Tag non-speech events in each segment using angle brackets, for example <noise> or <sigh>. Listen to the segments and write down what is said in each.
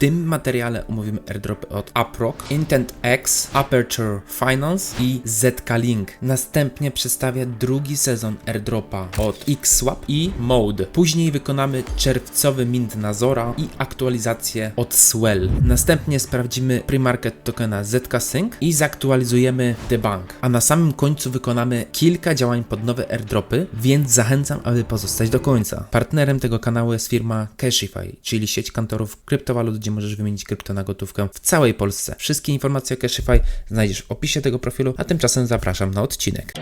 tym materiale omówimy airdropy od Uprock, Intent X, Aperture Finance i ZK Link. Następnie przedstawię drugi sezon airdropa od XSwap i Mode. Później wykonamy czerwcowy mint na Zora i aktualizację od Swell. Następnie sprawdzimy premarket tokena ZK Sync i zaktualizujemy The Bank. A na samym końcu wykonamy kilka działań pod nowe airdropy, więc zachęcam, aby pozostać do końca. Partnerem tego kanału jest firma Cashify, czyli sieć kantorów kryptowalut, gdzie możesz wymienić krypto na gotówkę w całej Polsce. Wszystkie informacje o Cashify znajdziesz w opisie tego profilu, a tymczasem zapraszam na odcinek.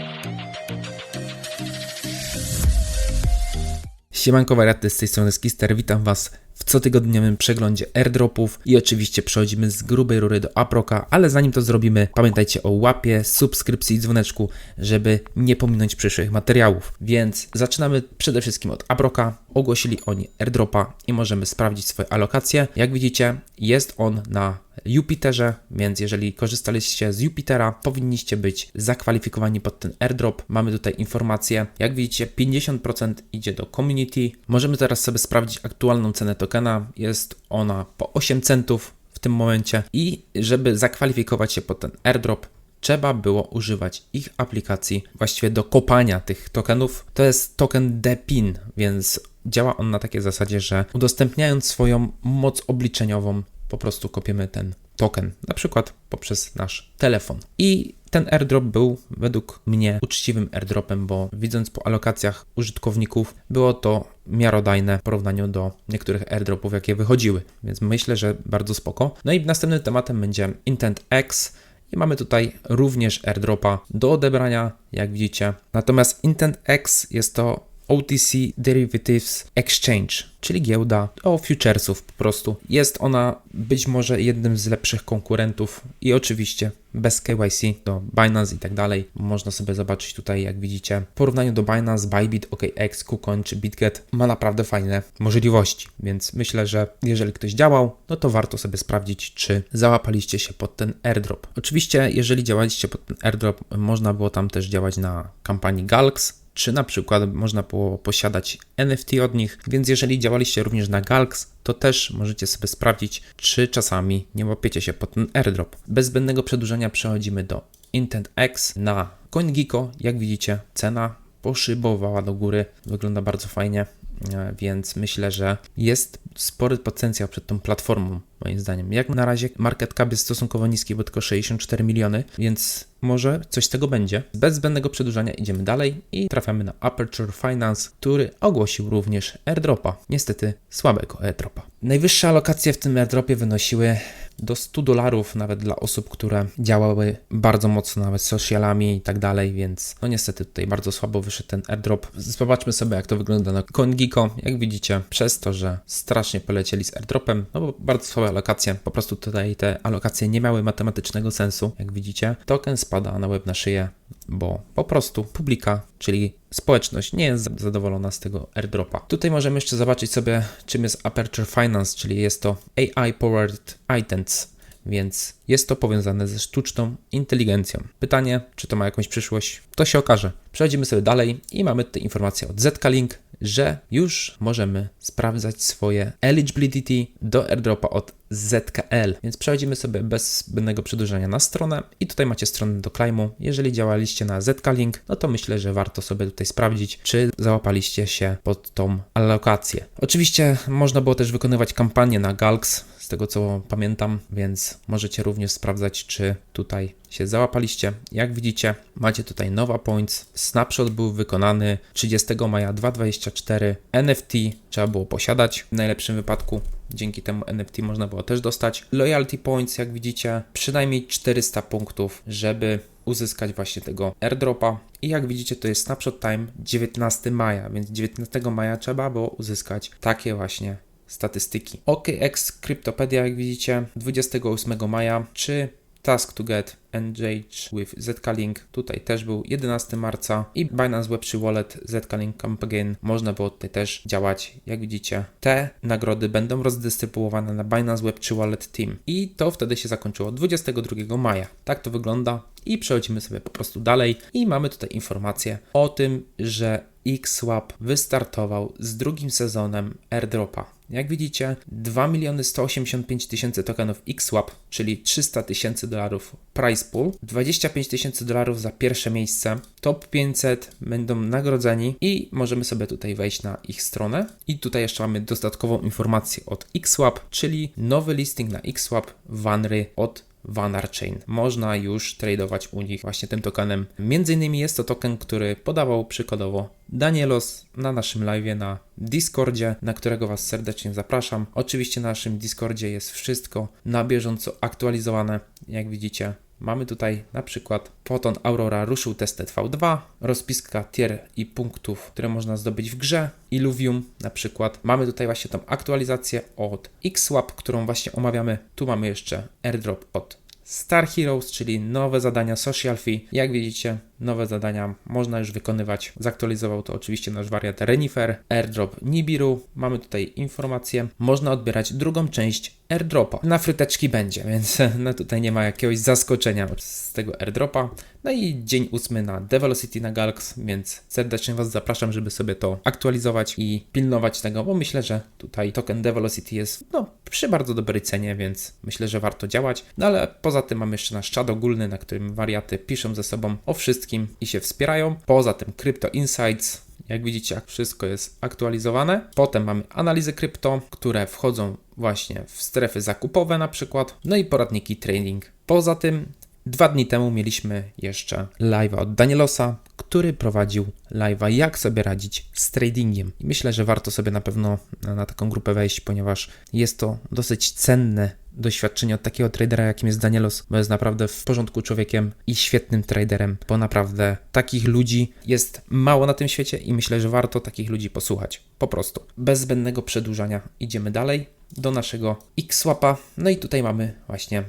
Siemanko wariaty, z tej strony Skister, witam Was w cotygodniowym przeglądzie airdropów i oczywiście przechodzimy z grubej rury do Aproka, ale zanim to zrobimy, pamiętajcie o łapie, subskrypcji i dzwoneczku, żeby nie pominąć przyszłych materiałów. Więc zaczynamy przede wszystkim od Aproka. Ogłosili oni airdropa i możemy sprawdzić swoje alokacje. Jak widzicie, jest on na Jupiterze, więc jeżeli korzystaliście z Jupitera, powinniście być zakwalifikowani pod ten airdrop. Mamy tutaj informację. Jak widzicie, 50% idzie do community. Możemy teraz sobie sprawdzić aktualną cenę tokena. Jest ona po 8 centów w tym momencie i żeby zakwalifikować się pod ten airdrop, trzeba było używać ich aplikacji właściwie do kopania tych tokenów. To jest token DPIN, więc działa on na takiej zasadzie, że udostępniając swoją moc obliczeniową, po prostu kopiemy ten token, na przykład poprzez nasz telefon. I ten airdrop był według mnie uczciwym airdropem, bo widząc po alokacjach użytkowników, było to miarodajne w porównaniu do niektórych airdropów, jakie wychodziły, więc myślę, że bardzo spoko. No i następnym tematem będzie Intent X. I mamy tutaj również airdropa do odebrania, jak widzicie. Natomiast Intent X jest to OTC Derivatives Exchange, czyli giełda o futuresów po prostu. Jest ona być może jednym z lepszych konkurentów i oczywiście bez KYC do Binance i tak dalej. Można sobie zobaczyć tutaj, jak widzicie, w porównaniu do Binance, Bybit, OKX, KuCoin czy BitGet ma naprawdę fajne możliwości, więc myślę, że jeżeli ktoś działał, no to warto sobie sprawdzić, czy załapaliście się pod ten airdrop. Oczywiście, jeżeli działaliście pod ten airdrop, można było tam też działać na kampanii Galx, czy na przykład można było posiadać NFT od nich, więc jeżeli działaliście również na Galx, to też możecie sobie sprawdzić, czy czasami nie łapiecie się pod ten airdrop. Bez zbędnego przedłużenia przechodzimy do Intent X na CoinGecko. Jak widzicie, cena poszybowała do góry, wygląda bardzo fajnie, e, więc myślę, że jest spory potencjał przed tą platformą, moim zdaniem. Jak na razie market cap jest stosunkowo niski, bo tylko 64 miliony, więc może coś z tego będzie. Bez zbędnego przedłużania idziemy dalej i trafiamy na Aperture Finance, który ogłosił również airdropa. Niestety słabego airdropa. Najwyższe alokacje w tym airdropie wynosiły do 100 dolarów nawet dla osób, które działały bardzo mocno nawet socialami i tak dalej, więc no niestety tutaj bardzo słabo wyszedł ten airdrop. Zobaczmy sobie jak to wygląda na CoinGecko. Jak widzicie, przez to, że strasznie polecieli z airdropem, no bo bardzo słabe alokacje, po prostu tutaj te alokacje nie miały matematycznego sensu, jak widzicie. Token spada na łeb na szyję, bo po prostu publika, czyli społeczność nie jest zadowolona z tego airdropa. Tutaj możemy jeszcze zobaczyć sobie, czym jest Aperture Finance, czyli jest to AI Powered Items, więc jest to powiązane ze sztuczną inteligencją. Pytanie, czy to ma jakąś przyszłość? To się okaże. Przechodzimy sobie dalej i mamy tutaj informację od ZK-Link, że już możemy sprawdzać swoje eligibility do airdropa od ZKL. Więc przechodzimy sobie bez zbędnego przedłużenia na stronę i tutaj macie stronę do claimu. Jeżeli działaliście na ZK-Link, no to myślę, że warto sobie tutaj sprawdzić, czy załapaliście się pod tą alokację. Oczywiście można było też wykonywać kampanię na Galx, z tego co pamiętam, więc możecie również sprawdzać, czy tutaj się załapaliście. Jak widzicie, macie tutaj nowa points. Snapshot był wykonany 30 maja 2024. NFT trzeba było posiadać w najlepszym wypadku. Dzięki temu NFT można było też dostać. Loyalty points, jak widzicie, przynajmniej 400 punktów, żeby uzyskać właśnie tego airdropa. I jak widzicie, to jest snapshot time 19 maja, więc 19 maja trzeba było uzyskać takie właśnie statystyki. OKX Cryptopedia, jak widzicie, 28 maja, czy Task to Get Engage with Zcalink tutaj też był 11 marca i Binance Web3 Wallet Zcalink Campaign można było tutaj też działać. Jak widzicie, te nagrody będą rozdystrybuowane na Binance Web3 Wallet Team i to wtedy się zakończyło 22 maja. Tak to wygląda i przechodzimy sobie po prostu dalej i mamy tutaj informację o tym, że XSwap wystartował z drugim sezonem airdropa. Jak widzicie, 2 miliony 185 tysięcy tokenów XSwap, czyli 300 tysięcy dolarów price pool, 25 tysięcy dolarów za pierwsze miejsce, top 500 będą nagrodzeni i możemy sobie tutaj wejść na ich stronę. I tutaj jeszcze mamy dodatkową informację od XSwap, czyli nowy listing na XSwap Vanry od Vanarchain. Można już tradować u nich właśnie tym tokenem. Między innymi jest to token, który podawał przykładowo Danielos na naszym live na Discordzie, na którego Was serdecznie zapraszam. Oczywiście na naszym Discordzie jest wszystko na bieżąco aktualizowane. Jak widzicie, Mamy tutaj na przykład Photon Aurora ruszył testet V2, rozpiska tier i punktów, które można zdobyć w grze, Illuvium na przykład. Mamy tutaj właśnie tą aktualizację od XSwap, którą właśnie omawiamy. Tu mamy jeszcze airdrop od Star Heroes, czyli nowe zadania Social Fee. Jak widzicie, nowe zadania można już wykonywać. Zaktualizował to oczywiście nasz wariat Renifer, airdrop Nibiru. Mamy tutaj informację. Można odbierać drugą część airdropa. Na fryteczki będzie, <laughs> więc no tutaj nie ma jakiegoś zaskoczenia z tego airdropa. No i dzień ósmy na Develocity na Galx, więc serdecznie Was zapraszam, żeby sobie to aktualizować i pilnować tego, bo myślę, że tutaj token Develocity jest no, przy bardzo dobrej cenie, więc myślę, że warto działać. No ale poza tym mamy jeszcze nasz czat ogólny, na którym wariaty piszą ze sobą o wszystkim i się wspierają. Poza tym Crypto Insights, jak widzicie, wszystko jest aktualizowane. Potem mamy analizy krypto, które wchodzą właśnie w strefy zakupowe na przykład, no i poradniki trading. Poza tym Dwa dni temu mieliśmy jeszcze live'a od Danielosa, który prowadził live'a jak sobie radzić z tradingiem. I myślę, że warto sobie na pewno na taką grupę wejść, ponieważ jest to dosyć cenne doświadczenie od takiego tradera, jakim jest Danielos, bo jest naprawdę w porządku człowiekiem i świetnym traderem, bo naprawdę takich ludzi jest mało na tym świecie i myślę, że warto takich ludzi posłuchać. Po prostu. Bez zbędnego przedłużania idziemy dalej do naszego X-Swapa. No i tutaj mamy właśnie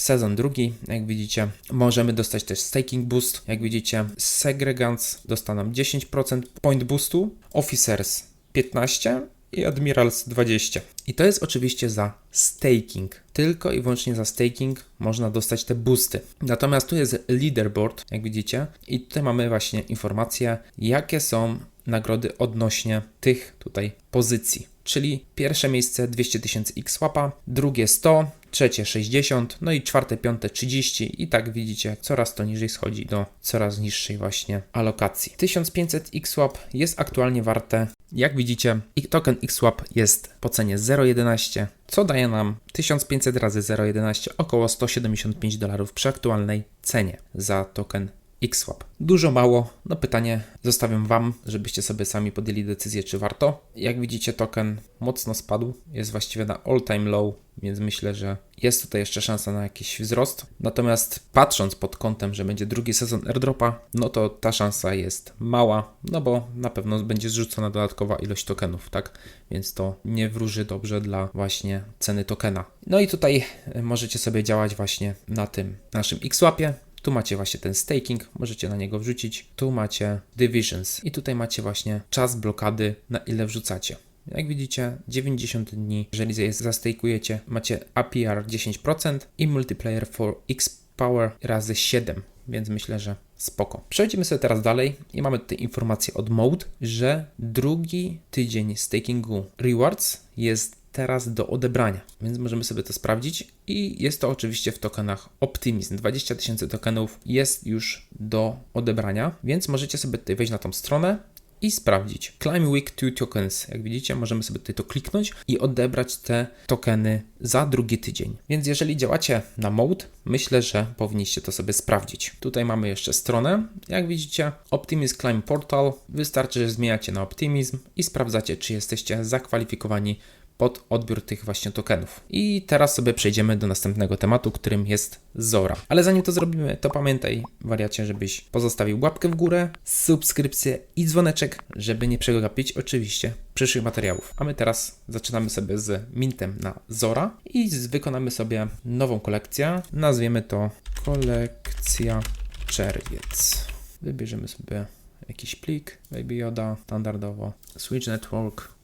sezon drugi, jak widzicie. Możemy dostać też staking boost, jak widzicie. Segregants dostaną 10% point boostu, officers 15 i Admirals 20. I to jest oczywiście za staking. Tylko i wyłącznie za staking można dostać te boosty. Natomiast tu jest leaderboard, jak widzicie, i tutaj mamy właśnie informacje, jakie są nagrody odnośnie tych tutaj pozycji. Czyli pierwsze miejsce 200 tysięcy X-Swapa, drugie 100, trzecie 60, no i czwarte, piąte 30 i tak widzicie, coraz to niżej schodzi do coraz niższej właśnie alokacji. 1500 XSwap jest aktualnie warte, jak widzicie, token XSwap jest po cenie 0,11, co daje nam 1500 razy 0,11 około 175 dolarów przy aktualnej cenie za token XSwap. Dużo, mało? No pytanie zostawiam Wam, żebyście sobie sami podjęli decyzję, czy warto. Jak widzicie, token mocno spadł, jest właściwie na all-time low, więc myślę, że jest tutaj jeszcze szansa na jakiś wzrost. Natomiast patrząc pod kątem, że będzie drugi sezon airdropa, no to ta szansa jest mała, no bo na pewno będzie zrzucona dodatkowa ilość tokenów, tak? Więc to nie wróży dobrze dla właśnie ceny tokena. No i tutaj możecie sobie działać właśnie na tym naszym X-Swapie, tu macie właśnie ten staking, możecie na niego wrzucić. Tu macie divisions i tutaj macie właśnie czas blokady, na ile wrzucacie. Jak widzicie, 90 dni, jeżeli je zastajkujecie, macie APR 10% i multiplayer for X Power razy 7, więc myślę, że spoko. Przechodzimy sobie teraz dalej i mamy tutaj informację od Mode, że drugi tydzień stakingu rewards jest teraz do odebrania, więc możemy sobie to sprawdzić i jest to oczywiście w tokenach Optimism. 20 tysięcy tokenów jest już do odebrania, więc możecie sobie tutaj wejść na tą stronę i sprawdzić. Climb Week 2 Tokens. Jak widzicie, możemy sobie tutaj to kliknąć i odebrać te tokeny za drugi tydzień. Więc jeżeli działacie na mode, myślę, że powinniście to sobie sprawdzić. Tutaj mamy jeszcze stronę. Jak widzicie, Optimism Climb Portal. Wystarczy, że zmieniacie na Optimism i sprawdzacie, czy jesteście zakwalifikowani pod odbiór tych właśnie tokenów. I teraz sobie przejdziemy do następnego tematu, którym jest Zora. Ale zanim to zrobimy, to pamiętaj, wariacie, żebyś pozostawił łapkę w górę, subskrypcję i dzwoneczek, żeby nie przegapić oczywiście przyszłych materiałów. A my teraz zaczynamy sobie z mintem na Zora i wykonamy sobie nową kolekcję. Nazwiemy to kolekcja czerwiec. Wybierzemy sobie jakiś plik, Baby Yoda, standardowo, Switch Network,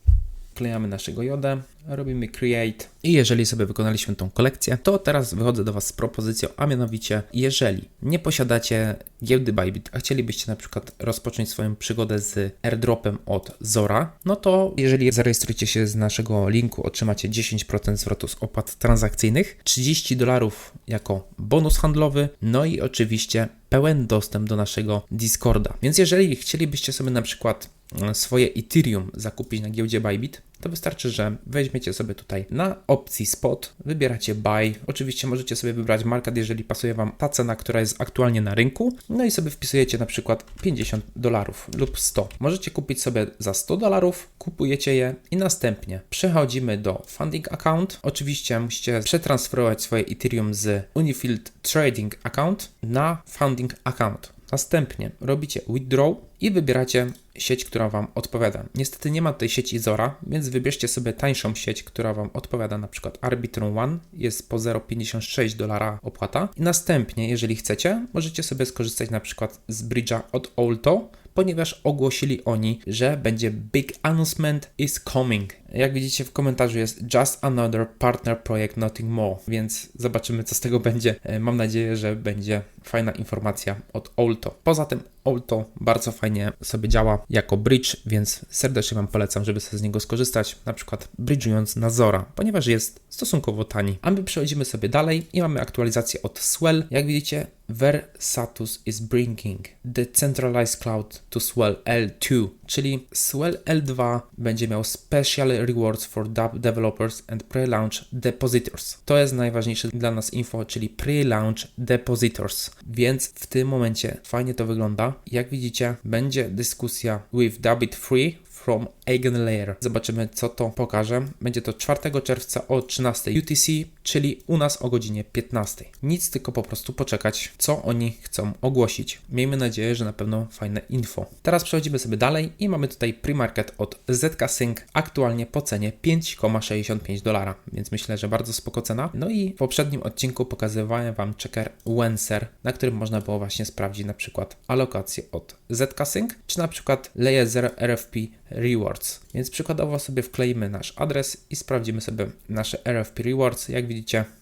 wklejamy naszego jodę, robimy create i jeżeli sobie wykonaliśmy tą kolekcję, to teraz wychodzę do Was z propozycją, a mianowicie, jeżeli nie posiadacie giełdy Bybit, a chcielibyście na przykład rozpocząć swoją przygodę z airdropem od Zora, no to jeżeli zarejestrujecie się z naszego linku, otrzymacie 10% zwrotu z opłat transakcyjnych, 30 dolarów jako bonus handlowy, no i oczywiście pełen dostęp do naszego Discorda. Więc jeżeli chcielibyście sobie na przykład swoje Ethereum zakupić na giełdzie Bybit, to wystarczy, że weźmiecie sobie tutaj na opcji spot, wybieracie buy. Oczywiście możecie sobie wybrać market, jeżeli pasuje Wam ta cena, która jest aktualnie na rynku. No i sobie wpisujecie na przykład 50 dolarów lub 100. Możecie kupić sobie za 100 dolarów, kupujecie je i następnie przechodzimy do funding account. Oczywiście musicie przetransferować swoje Ethereum z Unifield Trading Account na funding account. Następnie robicie withdraw i wybieracie sieć, która Wam odpowiada. Niestety nie ma tutaj sieci Zora, więc wybierzcie sobie tańszą sieć, która Wam odpowiada, na przykład Arbitrum One, jest po 0,56 dolara opłata. I następnie, jeżeli chcecie, możecie sobie skorzystać na przykład z bridge'a od Olto, ponieważ ogłosili oni, że będzie big announcement is coming. Jak widzicie w komentarzu jest just another partner project, nothing more, więc zobaczymy co z tego będzie. E, Mam nadzieję, że będzie fajna informacja od Olto. Poza tym Olto bardzo fajnie sobie działa jako bridge, więc serdecznie Wam polecam, żeby sobie z niego skorzystać, na przykład bridgeując na Zora, ponieważ jest stosunkowo tani. A my przechodzimy sobie dalej i mamy aktualizację od Swell. Jak widzicie, Versatus is bringing decentralized cloud to Swell L2, czyli Swell L2 będzie miał special rewards for developers and pre-launch depositors. To jest najważniejsze dla nas info, czyli pre-launch depositors. Więc w tym momencie fajnie to wygląda. Jak widzicie, będzie dyskusja with Dabbit Free from Eigenlayer. Zobaczymy, co to pokaże. Będzie to 4 czerwca o 13 UTC, czyli u nas o godzinie 15. Nic, tylko po prostu poczekać, co oni chcą ogłosić. Miejmy nadzieję, że na pewno fajne info. Teraz przechodzimy sobie dalej i mamy tutaj pre-market od ZK Sync, aktualnie po cenie 5,65 dolara, więc myślę, że bardzo spoko cena. No i w poprzednim odcinku pokazywałem Wam checker Wenser, na którym można było właśnie sprawdzić na przykład alokację od ZK Sync, czy na przykład Layer 0 RFP Rewards. Więc przykładowo sobie wkleimy nasz adres i sprawdzimy sobie nasze RFP Rewards. Jak widzicie,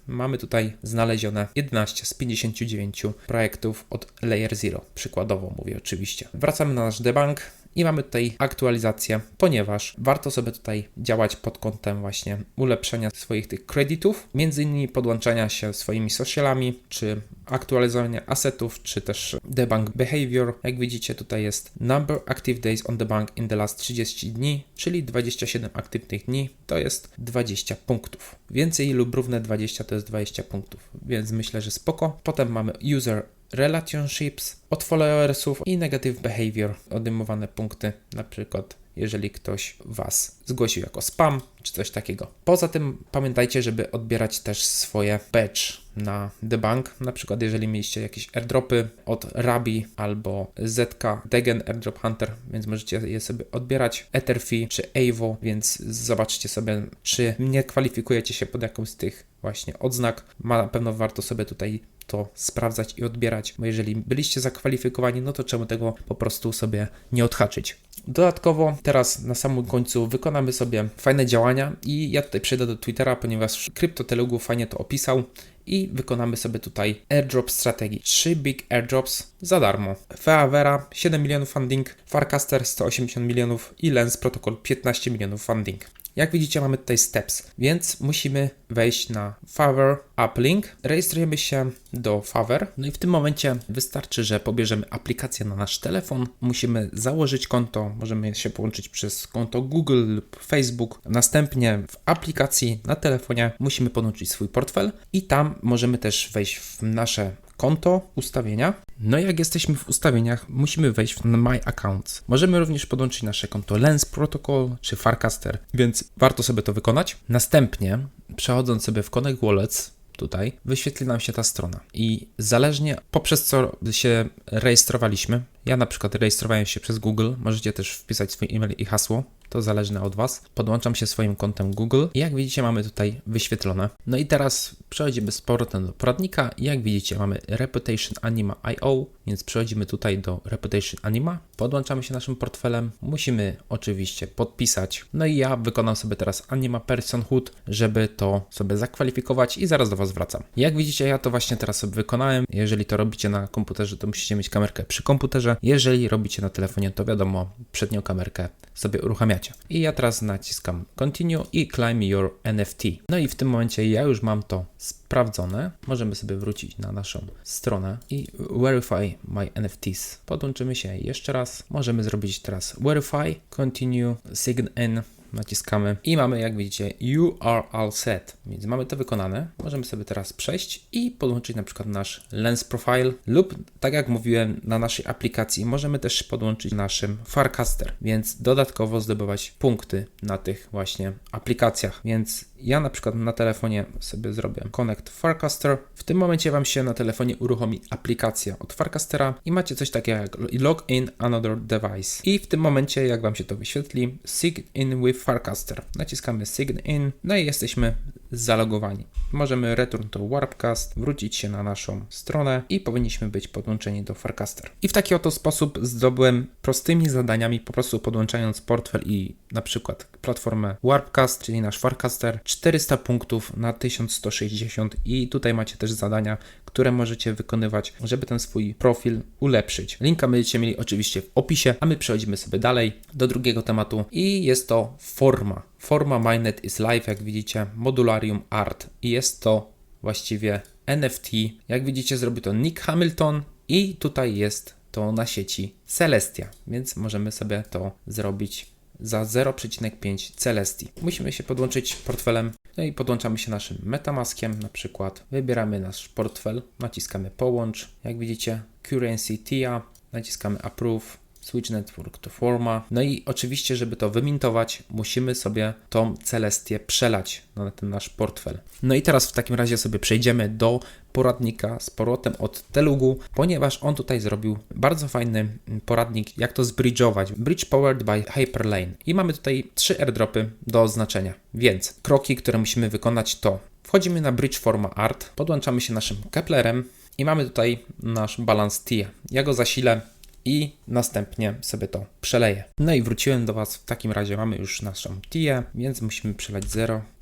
mamy tutaj znalezione 11 z 59 projektów od Layer 0. Przykładowo mówię oczywiście. Wracamy na nasz debug. I mamy tutaj aktualizację, ponieważ warto sobie tutaj działać pod kątem właśnie ulepszenia swoich tych kredytów, między innymi podłączania się swoimi socialami, czy aktualizowania asetów, czy też debug behavior. Jak widzicie tutaj jest number active days on the bank in the last 30 dni, czyli 27 aktywnych dni to jest 20 punktów. Więcej lub równe 20 to jest 20 punktów, więc myślę, że spoko. Potem mamy user relationships od followersów i negative behavior, odejmowane punkty, na przykład jeżeli ktoś Was zgłosił jako spam czy coś takiego. Poza tym pamiętajcie, żeby odbierać też swoje badge na The Bank. Na przykład jeżeli mieliście jakieś airdropy od Rabi albo ZK Degen Airdrop Hunter, więc możecie je sobie odbierać. Etherfee czy Evo, więc zobaczcie sobie, czy nie kwalifikujecie się pod jakąś z tych właśnie odznak. Ma na pewno warto sobie tutaj to sprawdzać i odbierać, bo jeżeli byliście zakwalifikowani, no to czemu tego po prostu sobie nie odhaczyć. Dodatkowo teraz na samym końcu wykonamy sobie fajne działania i ja tutaj przejdę do Twittera, ponieważ CryptoTelugu fajnie to opisał i wykonamy sobie tutaj airdrop strategii. 3 big airdrops za darmo. Feavera 7 milionów funding, Farcaster 180 milionów i Lens Protocol 15 milionów funding. Jak widzicie, mamy tutaj steps, więc musimy wejść na Favor Uplink. Rejestrujemy się do Favor. No i w tym momencie wystarczy, że pobierzemy aplikację na nasz telefon. Musimy założyć konto, możemy się połączyć przez konto Google lub Facebook. Następnie w aplikacji na telefonie musimy podłączyć swój portfel i tam możemy też wejść w nasze konto, ustawienia. No i jak jesteśmy w ustawieniach, musimy wejść w My Accounts. Możemy również podłączyć nasze konto Lens Protocol czy Farcaster, więc warto sobie to wykonać. Następnie, przechodząc sobie w Connect Wallets, tutaj wyświetli nam się ta strona i zależnie poprzez co się rejestrowaliśmy, ja na przykład rejestrowałem się przez Google, możecie też wpisać swój e-mail i hasło, to zależne od Was. Podłączam się swoim kontem Google i jak widzicie mamy tutaj wyświetlone. No i teraz przechodzimy z powrotem do poradnika jak widzicie mamy Reputation Anima IO, więc przechodzimy tutaj do Reputation Anima, podłączamy się naszym portfelem, musimy oczywiście podpisać. No i ja wykonam sobie teraz Anima Personhood, żeby to sobie zakwalifikować i zaraz do Was wracam. Jak widzicie ja to właśnie teraz sobie wykonałem. Jeżeli to robicie na komputerze, to musicie mieć kamerkę przy komputerze. Jeżeli robicie na telefonie, to wiadomo, przednią kamerkę sobie uruchamiacie. I ja teraz naciskam Continue i Climb Your NFT. No i w tym momencie ja już mam to sprawdzone. Możemy sobie wrócić na naszą stronę i Verify My NFTs. Podłączymy się jeszcze raz. Możemy zrobić teraz Verify, Continue, Sign In naciskamy i mamy, jak widzicie, you are all set, więc mamy to wykonane. Możemy sobie teraz przejść i podłączyć na przykład nasz Lens Profile lub, tak jak mówiłem, na naszej aplikacji możemy też podłączyć naszym Farcaster, więc dodatkowo zdobywać punkty na tych właśnie aplikacjach, więc ja na przykład na telefonie sobie zrobię Connect Farcaster. W tym momencie Wam się na telefonie uruchomi aplikacja od Farcastera i macie coś takiego jak Login Another Device. I w tym momencie, jak Wam się to wyświetli, Sign in with Farcaster. Naciskamy Sign in, no i jesteśmy zalogowani. Możemy Return to Warpcast, wrócić się na naszą stronę i powinniśmy być podłączeni do Farcaster. I w taki oto sposób zdobyłem prostymi zadaniami, po prostu podłączając portfel i na przykład platformę Warpcast, czyli nasz Farcaster, 400 punktów na 1160 i tutaj macie też zadania, które możecie wykonywać, żeby ten swój profil ulepszyć. Linka będziecie mieli oczywiście w opisie, a my przechodzimy sobie dalej do drugiego tematu i jest to forma. Forma Mainnet is Live, jak widzicie, Modularium Art i jest to właściwie NFT. Jak widzicie, zrobi to Nick Hamilton i tutaj jest to na sieci Celestia, więc możemy sobie to zrobić za 0,5 Celestii. Musimy się podłączyć portfelem, no i podłączamy się naszym Metamaskiem na przykład. Wybieramy nasz portfel, naciskamy połącz, jak widzicie Currency TIA, naciskamy Approve, Switch Network to Forma. No i oczywiście, żeby to wymintować, musimy sobie tą Celestię przelać na ten nasz portfel. No i teraz w takim razie sobie przejdziemy do poradnika z powrotem od Telugu, ponieważ on tutaj zrobił bardzo fajny poradnik, jak to zbridge'ować. Bridge powered by Hyperlane. I mamy tutaj trzy airdropy do oznaczenia. Więc kroki, które musimy wykonać to wchodzimy na Bridge Forma Art, podłączamy się naszym Keplerem i mamy tutaj nasz balans T. Ja go zasilę i następnie sobie to przeleję. No i wróciłem do Was. W takim razie mamy już naszą TIE, więc musimy przelać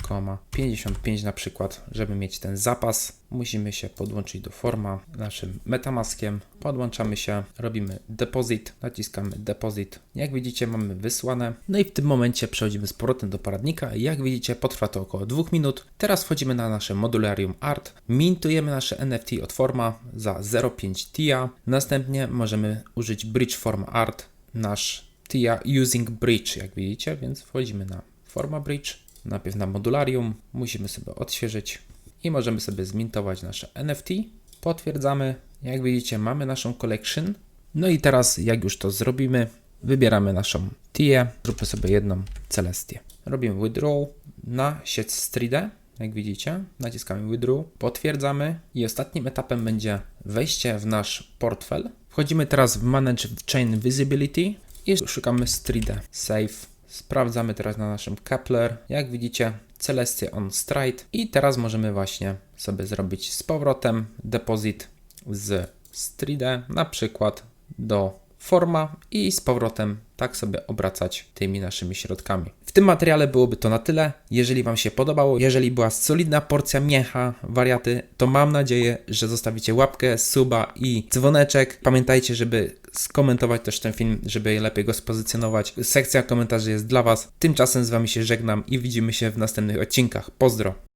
0,55 na przykład, żeby mieć ten zapas. Musimy się podłączyć do forma naszym Metamaskiem. Podłączamy się, robimy deposit, naciskamy deposit. Jak widzicie, mamy wysłane. No i w tym momencie przechodzimy z powrotem do poradnika. Jak widzicie, potrwa to około 2 minut. Teraz wchodzimy na nasze modularium art, mintujemy nasze NFT od forma za 0,5 TIA. Następnie możemy użyć bridge form art, nasz TIA using bridge, jak widzicie, więc wchodzimy na forma bridge. Najpierw na modularium, musimy sobie odświeżyć i możemy sobie zmintować nasze NFT. Potwierdzamy, jak widzicie, mamy naszą collection. No i teraz, jak już to zrobimy, wybieramy naszą TIE, zróbmy sobie jedną Celestię. Robimy withdraw na sieć Stride, jak widzicie, naciskamy withdraw, potwierdzamy i ostatnim etapem będzie wejście w nasz portfel. Wchodzimy teraz w Manage Chain Visibility i szukamy Stride Save. Sprawdzamy teraz na naszym Kepler. Jak widzicie, Celestia on Stride i teraz możemy właśnie sobie zrobić z powrotem depozyt z Stride, na przykład do forma i z powrotem tak sobie obracać tymi naszymi środkami. W tym materiale byłoby to na tyle. Jeżeli Wam się podobało, jeżeli była solidna porcja miecha, wariaty, to mam nadzieję, że zostawicie łapkę, suba i dzwoneczek. Pamiętajcie, żeby skomentować też ten film, żeby lepiej go spozycjonować. Sekcja komentarzy jest dla Was. Tymczasem z Wami się żegnam i widzimy się w następnych odcinkach. Pozdro!